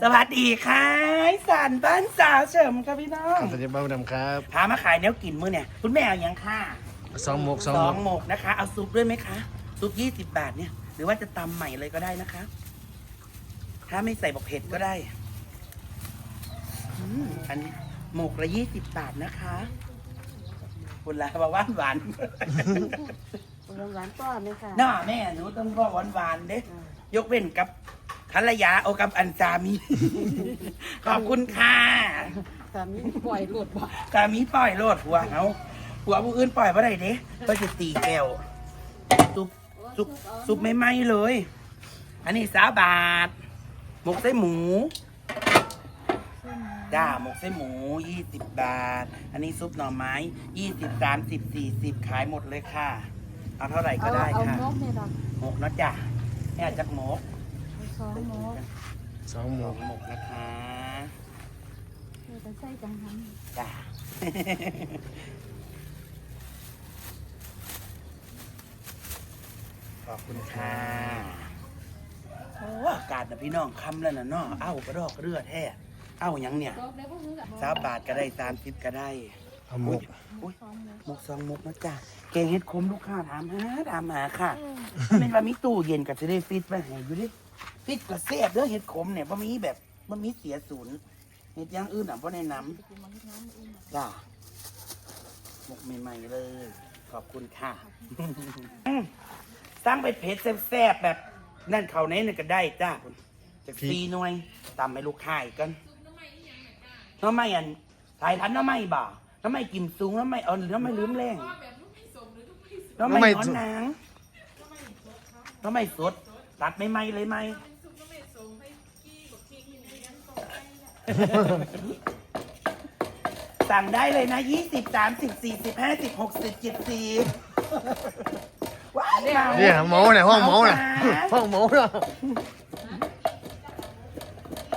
สวัสดีค่ะสานบ้านสาวเฉิมค่ะพี่น้องสวัสดีบ้าดำครับพามาขายแนวกินมื้อเนี่ย คุณแม่เอายังค่ะสองหมกสองสหอมงกหมกนะคะ เอาซุปด้วยไหมคะ ซุปยี่สิบบาทเนี่ย หรือว่าจะตำใหม่เลยก็ได้นะคะ ถ้าไม่ใส่บอกเผ็ดก็ได้อืมอันนี้หมกละยี่สิบบาทนะคะคุณละบอกว่าหวานหวานต้อนไหมคะน่าแม่หนูต้องบอกหวานๆเด้ยกเว้นกับ ภรรยาโอากับอันสามี ขอบคุณค่ะสามีปล่อยหลุดบ่สามีปล่อยโลดหัวเขาหัวผู้อื่นปล่อยไม่ได้เด้ก็จะตีแก้วซุปซุปซุปไม่ไหม้เลย อันนี้สาบาทหมกไส้หมูจ้าหมกไส้หมูยี่สิบบาท อันนี้ซุปหน่อไม้ยี่สิบสามสิบสี่สิบขายหมดเลยค่ะ เอาเท่าไหร่ก็เอาได้เอาค่ะนกเนี่ยดอกหมกนะจ้ะแม่จักหมกเอา สองนกสองหมหมกกหมกนะคะเออแต่ใส่จังหันจ้า ขอบคุณค่ะโอ้อากาศนะพี่น้องคำแล้วนะเนาะเอ้ากระดอกเลือดแท้เอ้าหยังเนี่ยดอกได้พวกนี้กับสามบาทก็ได้สามสิบก็ได้เอาหมกอุ้ยสองนกหมกสองหมกนะจ้าแกงเห็ดขมลูกค้าถามหาถามหาค่ะถ้าเป็นว่ามีตู้เย็นก็จะได้ฟิตไว้ให้อยู่ดิ ฟิตก็แซ่บเด้อเห็ดขมเนี่ยบ่มีแบบบ่มีเสียศูนย์เห็ดอย่างอื่นอะบ่แนะนำจ้าหมกใหม่ๆเลย ขอบคุณค่ะสร้างไปเพจแซ่บๆแบบนั่นเขาเน้นก็ได้จ้าคุณจากซีหน่วยตำให้ลูกค้าอีกกันน้ำไม่อันสายทันน้ำไม่บ่าน้ำไม่กิมสูงน้ำไม่เอาหรือน้ำไม่ลืมแรงน้ำไม่หนอนนางน้ำไม่สด ตัดไม่ไหมเลยไหมสั่งได้เลยนะยี่สิบสามสิบสี่สิบห้าสิบหกสิบเจ็ดสิบว้ายเมาเนี่ยหมอเนี่ยห้องหมอน่ะหมาห้องหมอน่ะ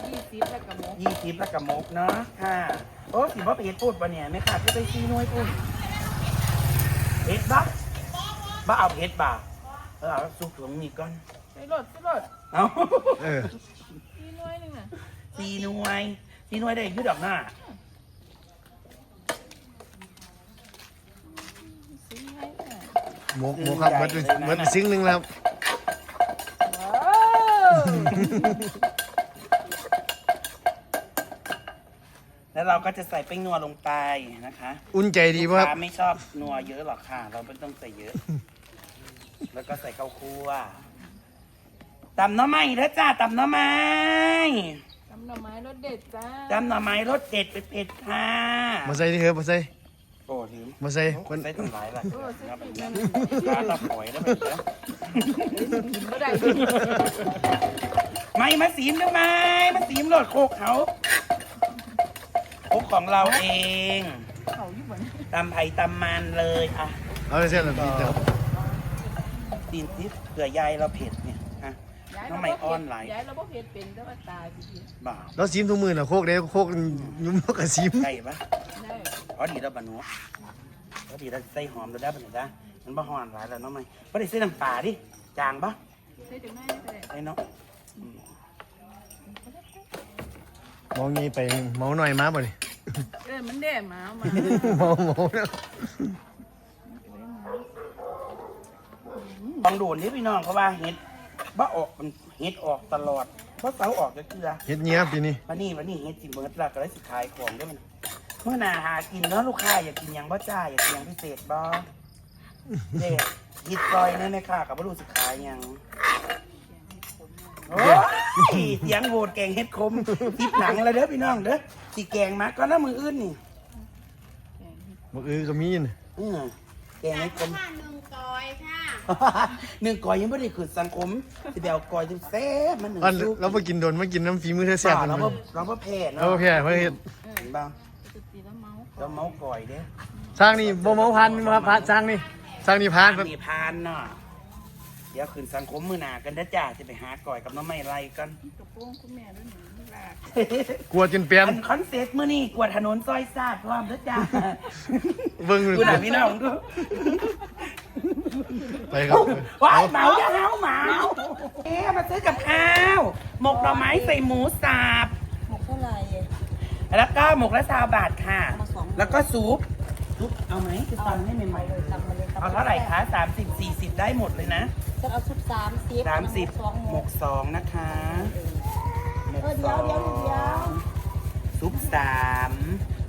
ยี่สิบแล้วกับนกยี่สิบแล้วกับมกเนาะค่ะโอ้สิว่าไปเฮ็ดพูดปะเนี่ยไม่ขาดก็ไปซีน้อยพูดเฮ็ดบ้าบ้าเอาเฮ็ดบ่าเออเอาซุปถุงนี่ก่อนใส่ รถใส่รถเอาเออนี่น้อยหนึงน่ะซีหน่วยซีหน่วยได้อยืดดอกหน้าซื้อให้น่ะหมกหมกครับมันเป็นมันเป็นซิงหนึ่งแล้วครับว้าวแล้วเราก็จะใส่แป้งนัวลงไปนะคะอุ่นใจดีลูกป่ะครับค้าไม่ชอบนัวเยอะหรอกค่ะ เราไม่ต้องใส่เยอะ แล้วก็ใส่ข้าวคั่ว ตำหน้ำไม้เด้อจ้าตำหน้ำไม้ตำหน่อไม้รสเด็ดจ้าตำหน่อไม้รสเด็ดเผ็ดๆค่ะมาใส่ที่เถอะมาใส่โอ้ลืมมาใส่คมันนใส่ตั้งหลายละโอ้ใส่ครับผิดนั่นร้านเราปล่อยแล้วแบบนี้กินก็ได้ไม่มาสีมได้ไหมมาสีมโหลดโคกเขาโคกของเราเองเขาอยู่บนตำไผ่ตำมันเลยอะเอาเส้นละพี่เดี๋ยวตีนทิพย์เผื่อยายเราเผ็ด เนี่ยอะน้องไม่อ้อนหลายย้ายเราบ่เผ็ดเป็นแต่ว่าตายพี่บ่าแล้วซีมทุกมือน่ะโคกเด้โคกยุ่มกับซีมใช่ปะได้พอดีแล้วบะหนัวพอดีแล้วใส่หอมแล้วได้ปะเนี่ยจ้ะมันบ่หอนหลายแล้วเนาะไหมพอดีใส่น้ำปลาดิจางปะใส่ถึงแม่ก็ได้ไอ้เนาะอืมเมางี้ไปเมาหน่อยมาบ่นี่ เออมันแด่หมามาเมาเมาเนี่ยลองดูนี่พี่น้องเพราะว่าเห็ด บ่ออกมันเห็ดออกตลอดเพราะเสาออกจะเกลือเฮ็ดเงี้ยปีนี้วันนี้วันนี้เฮ็ดสิเมิร์ดละก็ได้สิขายของด้วยมันเมื่อหนาหากินเนาะลูกค้าอยากกินหยังบ่จ้าอยากกินหยังพิเศษบ่เด็กยิดซอยนั่นเลยค่ะกับบ่รู้สิขายหยังโอ้ยเสียงโหวตแกงเฮ็ดคมติดหนังเลยเด้อพี่น้องเด้อสิแกงมาก็น้ำมืออื่นนี่บ่เออก็มีน่ะเออแกงเฮ็ดคมค่ะหนึ่งกอยค่ะ หนึ่งกอยยังไม่ได้ขืนสังคมสิเดียวกอยจะแซ่บมันหนึ่งอันซุปเราไปกินโดนมากินน้ำฝีมือเธอแซ่บมันเรามัก็นเราก็แพ้เนาะเราแพ้เพื่อเฮ็ดเห็นบ้างจะตีแล้วเมาเราเมาก่อยเด้อสร้างนี่บ่เมาพันมาพันสร้างนี่สร้างนี่พันมีพานเนาะเดี๋ยวคืนสังคมมือหนากันเด้อจ้าจะไปหาก่อยกับน้องไม่ไรกันกระโปรงคุณแม่ด้วยหนูลา กกลัวจนเปลี่ยนอันคอนเซ็ปต์มื้อนี้กวาดถนนซอยซาดพร้อมเด้อจ้าเบิ่งดูหน่ะพี่น้องดูไปครับว้ายเหมาจะเฮาเหมาเอ๊ะมาซื้อกับข้าวหมกหน่อไม้ใส่หมูสับหมกเท่าไหร่ แล้วก็หมกละซาบาทค่ะ เอามาสอง แล้วก็ซุปซุปเอาไหมจะตำให้ใหม่เลยตำมาเลยๆเอาเท่าไหร่คะสามสิบสี่สิบได้หมดเลยนะ จะเอาชุดสามสิบสามสิบสองหหมมกกสองนะคะหม กเออสเดี๋ยวองเดี๋ยวเดี๋ยวซุปสาม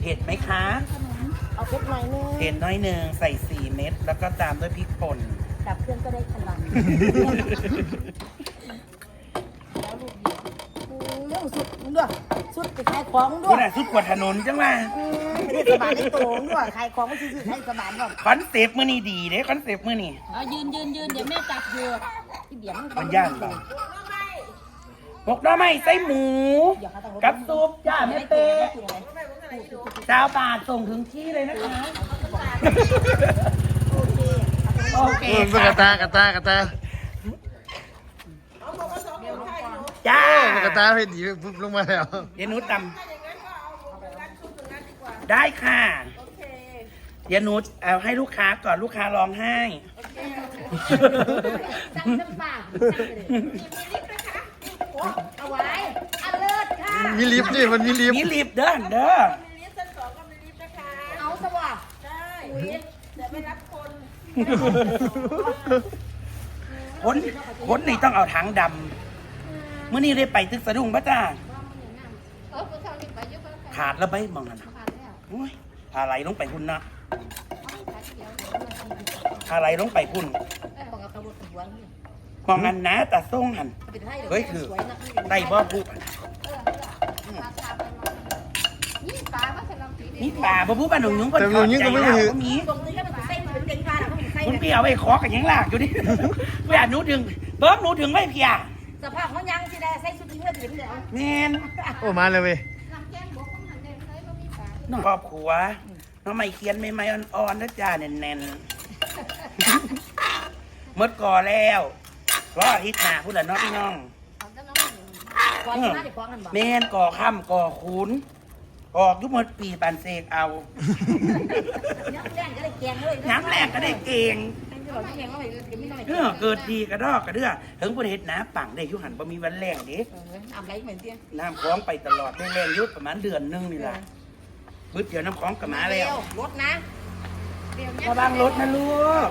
เผ็ดไหมคะ เอาเพชรหน่อยนึงเผ็ดน้อยหนึ่งใส่สี่เม็ดแล้วก็ตามด้วยพริกป่น ดับเครื่องก็ได้พลังแล้วลูกเดียวเรื่องสุดมึงด้วยสุดไปขายของมึงด้คุวยณอะสุดกว่าถนนจังว่าไม่ได้สบายได้โตมึงด้วยขายของไม่ซื้อให้สบายหรอกคอนเซปต์มื้อนี้ดีเด้คอนเซปต์มื้อนี้ เอายืนยืนยืนเดี๋ยวแม่จับอยู่ที่เบียงมันยากเปล่า หมกหน่อไม้ใส่หมู กับซุปจ้าแม่เต้เจ้าบาทส่งถึงที่เลยนะคะ โอเคโอเคเออเป็นกระค่ะตากระตากระตาจ้าเป็นกระตาเพชรดีปุ๊บลงมาแล้วเดี๋ยวหนูตำได้ค่ะเดี๋ยวหนูเอาให้ลูกค้าก่อนลูกค้าร้องไห้สั่งน้ำปลาเอาไว้อันเลิศค่ะ มีลิฟต์นี่มันมีลิฟต์มีรีบเด้อเด้อเอาสว่ะใช่คนคนนี่ต้องเอาถังดำเมื่อนี้ได้ไปตึกสะดุ้งปะจ้าขาดแล้วไปมองนั่นน่ะโอ้ยพาไหลลงไปพุ่นนะพาไหลลงไปพุ่นบอกกับตำรวจตำรวจมองนั่นนะแต่ส่งหันเป็นให้เฮ้ยคือได้บ่ผู้ นี่ป่าบ่ผู้บ้านหนุ่มยุ้งคนขอดใจลาวก็มีตรงนี้ก็มันใส่เป็นเด็กปลาแล้วก็มีใส่คุณพี่เอาไปขอกันยังลากอยู่ดิเวลาหนูถึงเบิ้มหนูถึงไม่เพียสภาพเขายังสิได้ใส่ชุดนี้เพื่อถึงเดี๋ยวแมนโอ้มาเลยเว้ยครอบครัวน้องไม่เคียนไม่ไม่อ่อนๆนะจ้าแน่นๆหมดก่อแล้วรออาทิตย์หน้าพูดละเน้องพี่น้อง ก่อนจะมาเดี๋ยวฟ้องกันบอก แมนก่อค่ำก่อคูน ออกอยุบหมดปีปันเสกเอาน้ำแรงก็ได้แกงเลยน้ำแรงก็ได้เก่งน้ำแรงก็ได้เดี๋ยวไม่น้อยเออเกิดดีกระดอกกระเดือถึงประเทศน้ำปังได้อยุหันบ่มีวันแรงเด้น้ำไหลเหมือนเตี้ยน้ำคล้องไปตลอดได้แรงอยุประมาณเดือนหนึงนี่แหละบึดเดี๋ยวน้ำคล้องกลับมาแล้วรถนะระวังรถนะลูก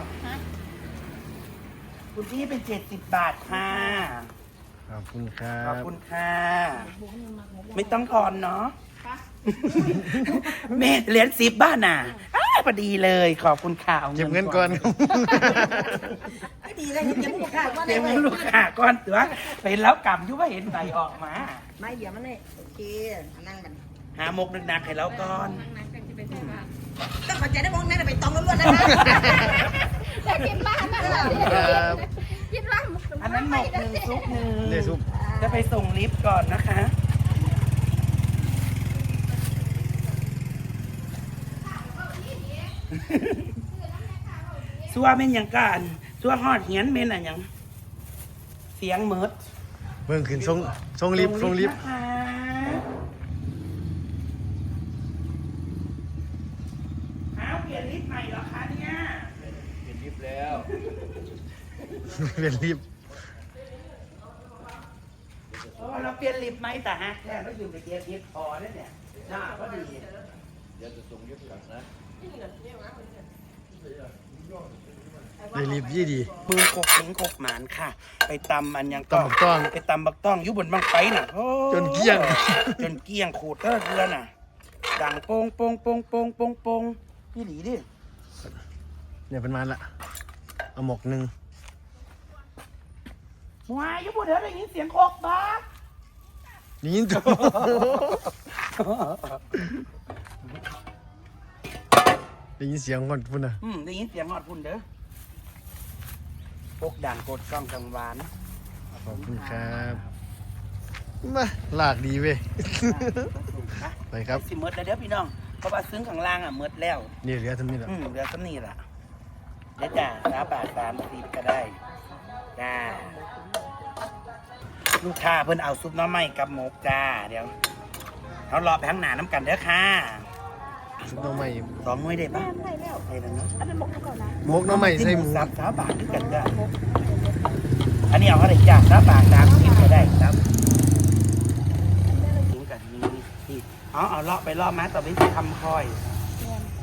คุณพี่เป็นเจ็ดสิบบาทค่ะขอบคุณครัขอบบคุณค่ะ ไม่ต้องทอนเนาะ เมตรเหรียญสิบบ้านน่ะอ้าพอดีเลยขอบคุณค่ะอาเก็บเงินก่อนไม่ดีเลยเก็บลูกค้าว่าเก็บเลเงิยนลูกค้าก่อนเถอะไปแล้วกำอยุว่าเห็นใบออกมา ไม่เดี๋ยวมันเลยโอเคนั่งกันหามกหนักๆให้เราก่อนต้องเข้าใจได้มองนั่นไปตองล้วนๆนะคะแต่กินบ้านนั่นแหละครับกินร่างอันนั้นหมกหนึ่งซุปหนึ่งเดี๋ยวซุปจะไปส่งลิฟต์ก่อนนะคะ ซัวเม่นหยังการซัวฮอดเหียนเม่นอะหยังเสียงเมิดเบิ่งขึ้นทรงทรงลิฟต์ทรงลิฟต์นะคะอ้าวเปลี่ยนลิฟต์ใหม่เหรอคะเนี่ยเป็นลิฟต์โอ้เราเปลี่ยนลิฟต์ไหมแต่ฮะแค่เราอยู่ในเกียร์ลิฟต์พอแล้วเนี่ยหน้าก็ดีได้ลิฟต์ ยี่ดี มือกกหญิงกกหมานค่ะ ไปตำอันยังตำบักต้อง ไปตำบักต้องอยู่บนบังไฟน่ะโอ้จนเกลี้ยง จนเกลี้ยงขูดเตอร์เรือน่ะ ดังโป้งโป้งโป้งโป้งโป้งโป้งพี่หลีดิเนี่ยเป็นมาละเอาหมกหนึ่งวายอยุบเดี๋ยวได้ยินเสียงโคกบ้านี่ยินตัว ได้ยินเสียงก่อนพุ่นนะอืมได้ยินเสียงหอดพุ่นเด้อพกด่างกดกล้องกังวานขอบคุณครับมาลากดีเว้ยไปครับสิเมดแล้วเด้อพี่น้องเพราะว่าซึ้งข้างล่างอะเมดแล้วนี่เหลือทำนี่แหละอืมเหลือสักนี่ล่ะเดี๋ยวจ้าสามบาทสามสิบก็ได้จ้าลูกค้าเพิ่นเอาซุปหน้ำไม้กับหมกจ้าเดี๋ยวเขารอไปข้างหน้าน้ำกันเด้อค่ะ ชุบน้องใหม่สองหน่วยได้ปะได้แล้วได้แล้วเนาะอันเป็นหมกก่อนนะหมกน้องใหม่ใส่หมูสามสามบาทด้วยกันจ้ะอันนี้เอาอะไรจ้ะสามบาทสามสิบก็ได้ครับถึงกันนี่นี่เอาเอาล่อไปเลาะมาต่อไปทำคอย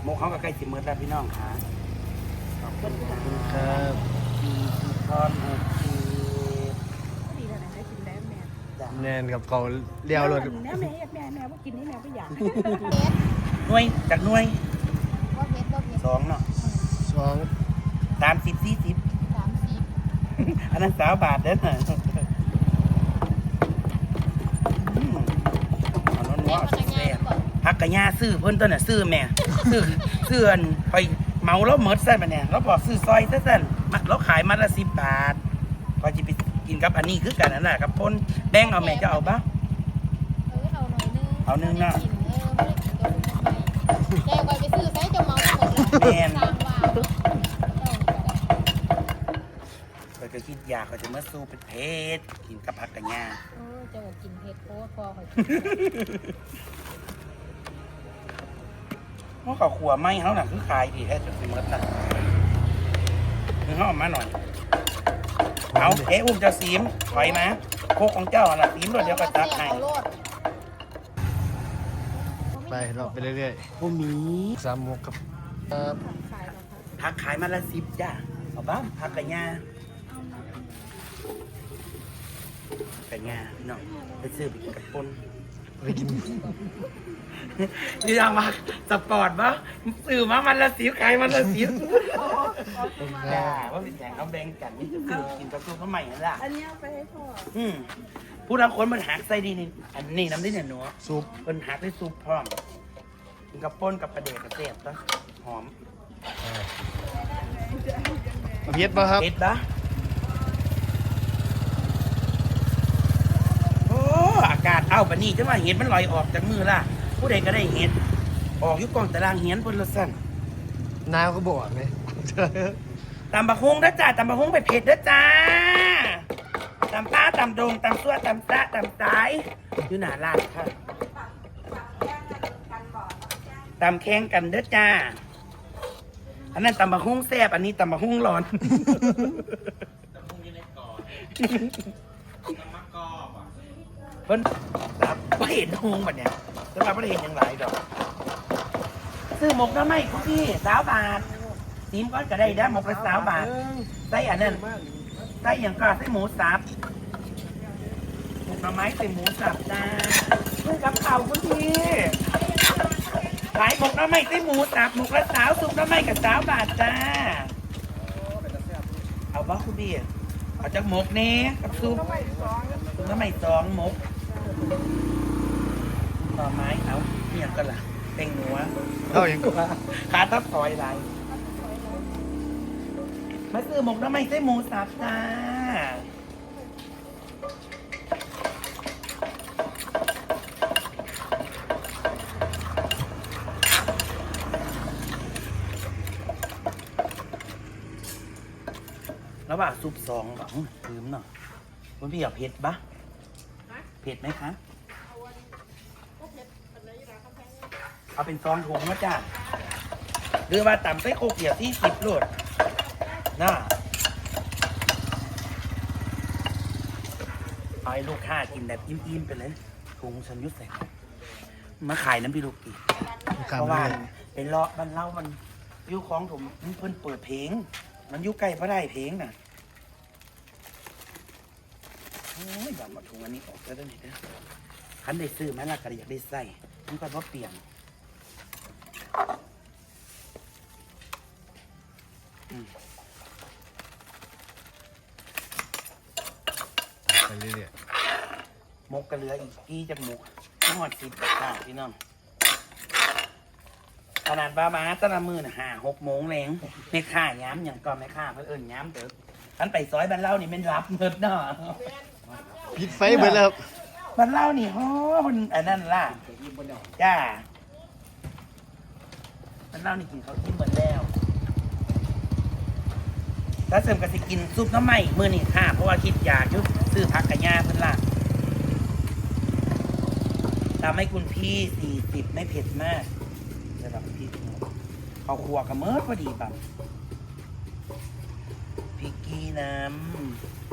หมกเขาก็ใกล้สิเมื่อแล้วพี่น้องค่ะขอบคุณครับที่ทอนแนนกับเขาเลี้ยวรถแม่แม่แม่แม่ว่ากินนี่แม่ก็อยาก น่วยจากหน่วยว่าเพชรว่าเพชรสองเนาะสองสามสิบสี่สิบสามสิบอันนั้นสาวบาทเด้อน่ะอืมเอาน้องแม่ๆเอาพนักงาแซ่นบ ก่อนพักกะย่าซื้อเพิ่นต้นน่ะซื้อแม่ ซื้อซื้ออันไปเหมาแล้วเมิดซั่นบัดเนี่ยเราบอกซื้อซอยซะซั่นมัดเราขายมัดละ10บาทพอสิไปกินกับอันนี้คือกันนั่นแหละกับปนแบ่งเอาแม่จะเอาปะเออเอาหน่อยนึงเอาหนึ่งน่ะกินเออไม่ได้กินตัวทำไม แกก่อนไปซื้อไซส์จะเมาหมดเลยแม่นสร้างว่าเนาะเออข้อยก็คิดอยากเขาจะมาสู้เป็นเพชรกินกับผักกะย่าเออเจะบอกกินเผ็ดโคตรพอเขาเพราะเขาขัวไหมเขาน่ะคือขายดีแท้จนสิเมิดน่ะคือเขาเออกมาหน่อย เอาเอ๊ะอุ้มเจ้าซีมถอยมาโคกของเจ้าน่ะซีมรถเดียวก็จัดให้เอาโลด ไปเราไปเรื่อยผู้มีๆสามหกครับครับผักขายมาละสิบจ้าเอาบ้างผักกะย่ากะย่าพี่น้องไปซื้อไปกินกับปนไปกินนี่ยังมาสปอร์ตปะซื้อมามันละสิบขายมันละสิบจ้าว่าเป็นแข่งเขาแบ่งกันนี่ซื้อกินกับซุปข้าวใหม่นั่นแหละอันนี้ไปให้พ่ออืม ผู้ทำคนมันหักใส่ดีนี่อันนี้น้ำได้เนี่ยหนูซุปมันหักด้วยซุปพร้อมกินกับป้นกับประเดกกับเสียบต้องหอมเอาเพียรป่ะครับเผ็ดปะโอ้อากาศเอาปะนี่จังว่าเห็ดมันลอยออกจากมือล่ะ ผู้ใดก็ได้เห็ด ออกอยุกกล้องตารางเห็นบนรถสั่นน้ำก็บอกไหมตำบะฮงเด้อจ้าตำบะฮงไปเผ็ดเด้อจ้า ตำป้าตำดงตำซั่วตำซะตำสายอยู่หน้าร้านค่ะตำแข่งกันเด้อจ้า อันนั้นตำบะฮุ้งแซ่บอันนี้ตำบะฮุ้งร้อนเพิ่นรับไม่เห็นฮุ้งบัดเนี่ยแต่ว่าไม่ได้เห็นอย่างไรดอกซื้อหมกน้ำไหมคุกกี้สาวบาทซีมก้อนก็ได้ได้หมกละสาวบาทใส่อันนั้น ใส่อย่างก็ใส่หมูสับหมกหน่อไม้ใส่หมูสับจ้าเพื่อกับเข่าวคุณพี่ขายหมกน้ำไหมใส่หมูสับหมกละสาวสุกน้ำไหมกับสาวบาทจ้า เอาบ้าคุณพี่เอาจากหมกนี้กับซุปซุปน้ำไหมสองหมกหน่อไม้เอาเนี่ยกันล่ะเต็งหัวเอาอย่างก็ขาทับซอยไร มาซื้อหมกน้ำไม่ใช่หมูสับจ้าระหว่างซุปสองแบบลืมหน่อยคุณพี่อยากเผ็ดปะเผ็ดไหมคะ เอาเป็นซองถุงนะจ้าหรือว่าต่ำไส้โคเกียวที่สิบโลด น่าเอาให้ลูกค้ากินแบบอิ่มๆไปเลยถุงฉันยุดใส่มาขายน้ำพี่ลูกอีกข้าเพมราะไปว่าเรื่อยเป็นเลาะบ้านเล่ามันอยุของผมมันเพิ่นเปิดเพลง มันอยุใกล้พระได้เพลงน่ะโอ้ยแบบมาถุงอันนี้ออกจะได้ไหนเด้อคันได้ซื้อไหมล่ะก็อยากได้ใส่มันก็ว่าเปลี่ยนไป เรื่อยมกกระเหลืออีกกี่จากหมกทั้งหมดสิบกว่าพี่น้อง ขนาดบามาแตละมือน่ะห้าหกโมงแรงไม่ค่าย้ำอย่างก่อนไม่ค่าเพื่อเอิญย้ำเด้อท่านไปซอยบ้านเล่านี่เป็นรับเงินเนาะๆปิดไฟเบิดแล้วครับบ้านเล่านี่โอ้มันอันนั้นล่ะจ้าบ้านเล่านี่กินเขาวกินหมดแล้ว ถ้าเสริมก็สิกินซุปน้ำไหม้มือนี่ค่ะ เพราะว่าคิดอยากอยุซื้อผักกระยาเพิ่นล่ะตามให้คุณพี่สี่สิบไม่เผ็ดมากระดับพี่เขาครัวกับเมิร์ดพอดีแบบพริกกี้น้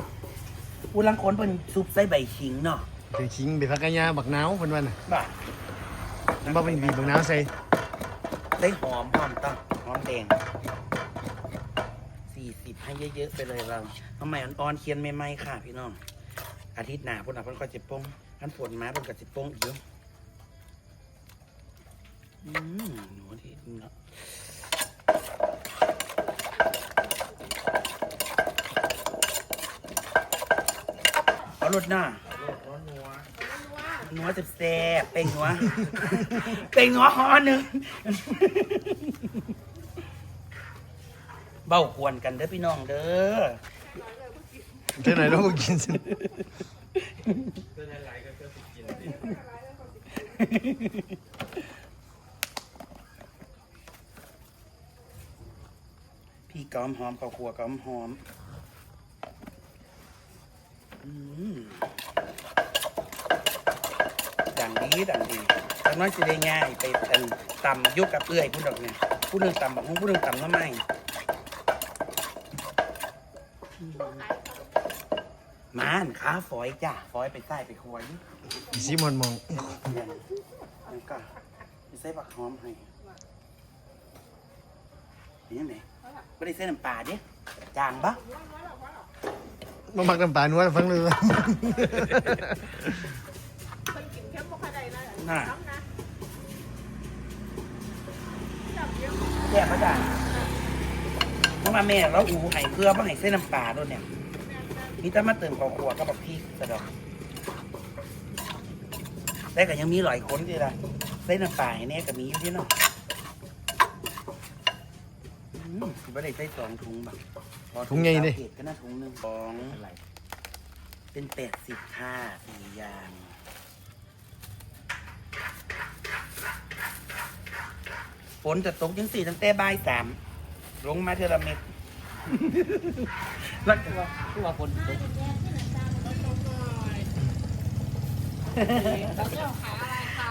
ำอุลังคนเป็นซุปไส้ใบขิงเนาะถือคิงไปพักกะยาบักหนาวเพิ่นวันน่ะบ่ามันบ่เป็นบีบบางน้ำใส่ได้หอมหอมต้องหอมแดง สี่สิบให้เยอะๆไปเลยเราทำไมอ่อนๆเคียนไม่ไหมค่ะ พี่น้อง อาทิตย์หน้าพุ่นอะพุ่นก็จะป้งอันฝนมาพุ่นก็จะปงอีกเยอะอืมหนูที่เนาะเอารถหน้านัวจะแซ่บเป็นนัว เป็นนัวหอหนึ่ง เบ้าควรกันเด้อพี่น้องเด้อเท่าไหร่เราก็กินสิพี่กอมหอมข้าวคั่วกอมหอมอืมดังดีดังดีจังน้อยสิได้ง่ายไปอันตำยุกกับเอื้อยพูดดอกเนี่ยพูดหนึ่งตำบักฮุ้งพูดหนึ่งตำน้ำไม้ มานขาฝอยจ้ะฝอยไปใต้ไปครัวนี่ซีมอนมองเนี่ยแล้วก็มีใส่บักหอมให้เป็นยังไงไม่ได้ใส่น้ำปลาเด้จางปะมามักน้ำปลานัวฟังเลยน่ะแย่พระจานเพราะ มาแม่แล้วอูไห่เกลือมาไห่เส้นน้ำปลาด้วยเนี่ยนี่ถ้ามาเติมข้าวคั่วก็แบบพริกสะดอกแต่ก็ยังมีหลายคนที่ละเส้นน้ำปลาเนี่ยก็มีอยู่ที่เนาะอืมคือไม่ได้ใส่สองถุงแบบถุงใหญ่ดิเผ็ดก็น่าถุงหนึ่งสองเป็นแปดสิบค่าสี่อย่างฝนจะตกยังสี่ตั้งแต่บ่ายสาม ลงมาเทอละเม็ดแล้วก็คือว่าคน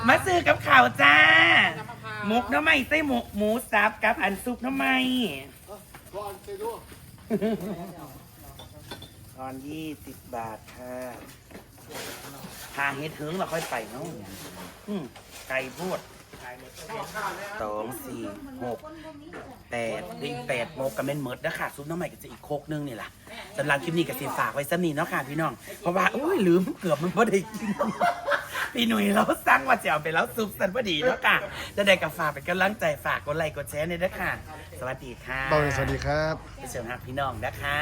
มาซื้อกับข่าวจ้า หมกน้ำไหมไส้หมกหมูสับกับอันซุปน้ำไหมตอนยี่สิบบาทค่ะหาเฮ็ดเฮิงเราค่อยไปเนาะอืมไก่พูด สองสี่หกแปดนี่แปดโมกกับเมนเมิร์ดนะค่ะซุปน้ำใหม่ก็จะอีกโคกนึงนี่แหละสำหรับคลิปนี้ก็เสียฝากไว้สักนิดเนาะค่ะพี่น้อง เพราะว่าอุ้ยลืมเกือบมันไม่ได้กิน พี่หนุ่ยเราสั่งว่าจะเอาไปแล้วซุปสันพอดีเนาะค่ะจะได้กับฝากเป็นกำลังใจฝากกดไลค์กดแชร์เลยนะค่ะ สวัสดีค่ะเบาเลยสวัสดีครับไปเชิญหาพี่น้องนะคะ